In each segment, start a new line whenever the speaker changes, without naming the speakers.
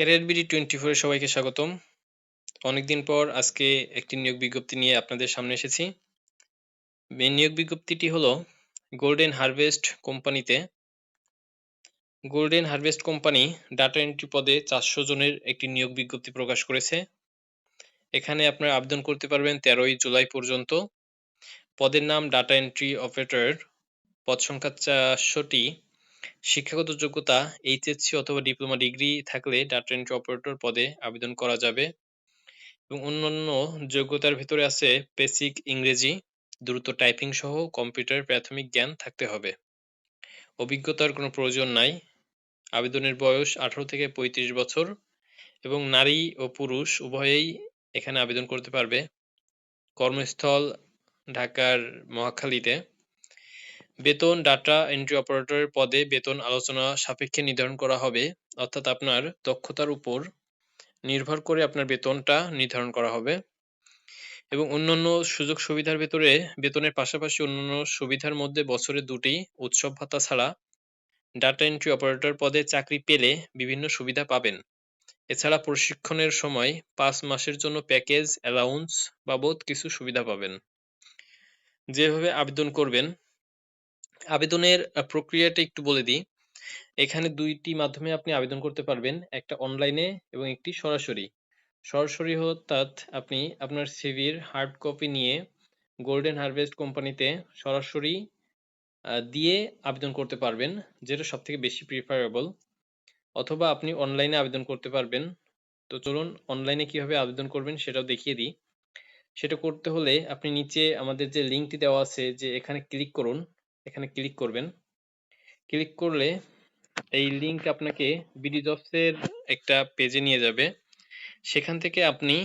Career BD twenty ফোরে সবাইকে স্বাগতম। অনেকদিন পর আজকে একটি নিয়োগ বিজ্ঞপ্তি নিয়ে আপনাদের সামনে এসেছি। নিয়োগ বিজ্ঞপ্তিটি হলো গোল্ডেন হারভেস্ট কোম্পানিতে। Golden harvest company data entry পদে চারশো জনের একটি নিয়োগ বিজ্ঞপ্তি প্রকাশ করেছে। এখানে আপনারা আবেদন করতে পারবেন তেরোই জুলাই পর্যন্ত। পদের নাম ডাটা এন্ট্রি অপারেটর পদ সংখ্যা চারশোটি। শিক্ষাগত যোগ্যতা এইচএসসি অথবা ডিপ্লোমা ডিগ্রি থাকলে ডাটা এন্ট্রি অপারেটর পদে আবেদন করা যাবে। এবং অন্যান্য যোগ্যতার ভিতরে আছে বেসিক ইংরেজি, দ্রুত টাইপিং সহ কম্পিউটার প্রাথমিক জ্ঞান থাকতে হবে। অভিজ্ঞতার কোনো প্রয়োজন নাই। আবেদনের বয়স আঠারো থেকে পঁয়ত্রিশ বছর এবং নারী ও পুরুষ উভয়েই এখানে আবেদন করতে পারবে। কর্মস্থল ঢাকার মহাখালীতে। বেতন, ডাটা এন্ট্রি অপারেটরের পদে বেতন আলোচনা সাপেক্ষে নির্ধারণ করা হবে। অর্থাৎ আপনার দক্ষতার উপর নির্ভর করে আপনার বেতনটা নির্ধারণ করা হবে। এবং অন্যান্য সুযোগ সুবিধার ভেতরে বেতনের পাশাপাশি অন্যান্য সুবিধার মধ্যে বছরে দুটি উৎসব ভাতা ছাড়া ডাটা এন্ট্রি অপারেটর পদে চাকরি পেলে বিভিন্ন সুবিধা পাবেন। এছাড়া প্রশিক্ষণের সময় পাঁচ মাসের জন্য প্যাকেজ অ্যালাউন্স বাবদ কিছু সুবিধা পাবেন। যেভাবে আবেদন করবেন আবেদনের প্রক্রিয়াটা একটু বলে দিই। এখানে দুইটি মাধ্যমে আপনি আবেদন করতে পারবেন, একটা অনলাইনে এবং একটি সরাসরি। সরাসরি অর্থাৎ আপনি আপনার সিভির হার্ড কপি নিয়ে গোল্ডেন হারভেস্ট কোম্পানিতে সরাসরি দিয়ে আবেদন করতে পারবেন, যেটা সব থেকে বেশি প্রিফারেবল অথবা আপনি অনলাইনে আবেদন করতে পারবেন। তো চলুন অনলাইনে কীভাবে আবেদন করবেন সেটাও দেখিয়ে দিই। সেটা করতে হলে আপনি নিচে আমাদের যে লিঙ্কটি দেওয়া আছে, যে এখানে ক্লিক করুন। এখানে ক্লিক করবেন। ক্লিক করলে এই লিঙ্ক আপনাকে বিডি জবসের একটা পেজে নিয়ে যাবে। সেখান থেকে আপনি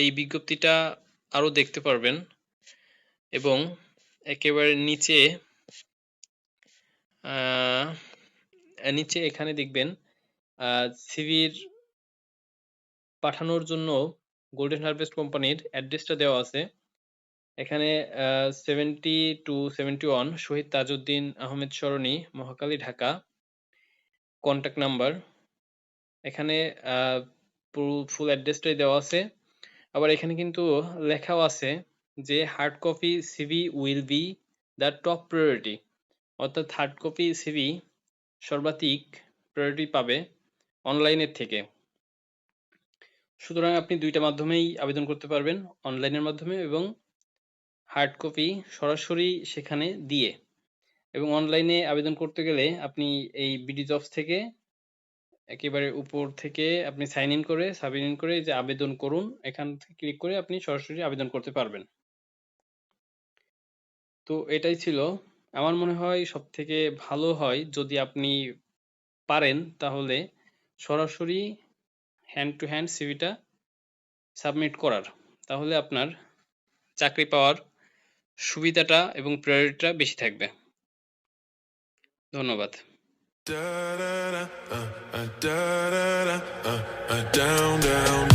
এই বিজ্ঞপ্তিটা আরও দেখতে পারবেন এবং একেবারে নিচে নিচে এখানে দেখবেন সিভির পাঠানোর জন্য গোল্ডেন হারভেস্ট কোম্পানির অ্যাড্রেসটা দেওয়া আছে। এখানে seventy one Shahid Tajuddin Ahmed Sarani, Mohakhali Dhaka contact number এখানে ফুল অ্যাড্রেসটাই দেওয়া আছে। আবার এখানে কিন্তু লেখাও আছে যে hard copy CV will be the top priority অর্থাৎ হার্ড কপি সিভি সর্বাধিক প্রায়োরিটি পাবে অনলাইনের থেকে। সুতরাং আপনি দুইটা মাধ্যমেই আবেদন করতে পারবেন অনলাইনের মাধ্যমে এবং হার্ড কপি সরাসরি সেখানে দিয়ে এবং অনলাইনে আবেদন করতে গেলে আপনি এই বিডি জবস থেকে একেবারে উপর থেকে আপনি সাইন ইন করে সাবমিট ইন করে যে আবেদন করুন, এখান থেকে ক্লিক করে আপনি সরাসরি আবেদন করতে পারবেন। তো এটাই ছিল। আমার মনে হয় সব থেকে ভালো হয় যদি আপনি পারেন তাহলে সরাসরি হ্যান্ড টু হ্যান্ড সিভিটা সাবমিট করার। তাহলে আপনার চাকরি পাওয়ার সুবিধাটা এবং প্রায়োরিটিটা বেশি থাকবে ধন্যবাদ
Da da da, uh, uh, da da da, uh, uh, down down.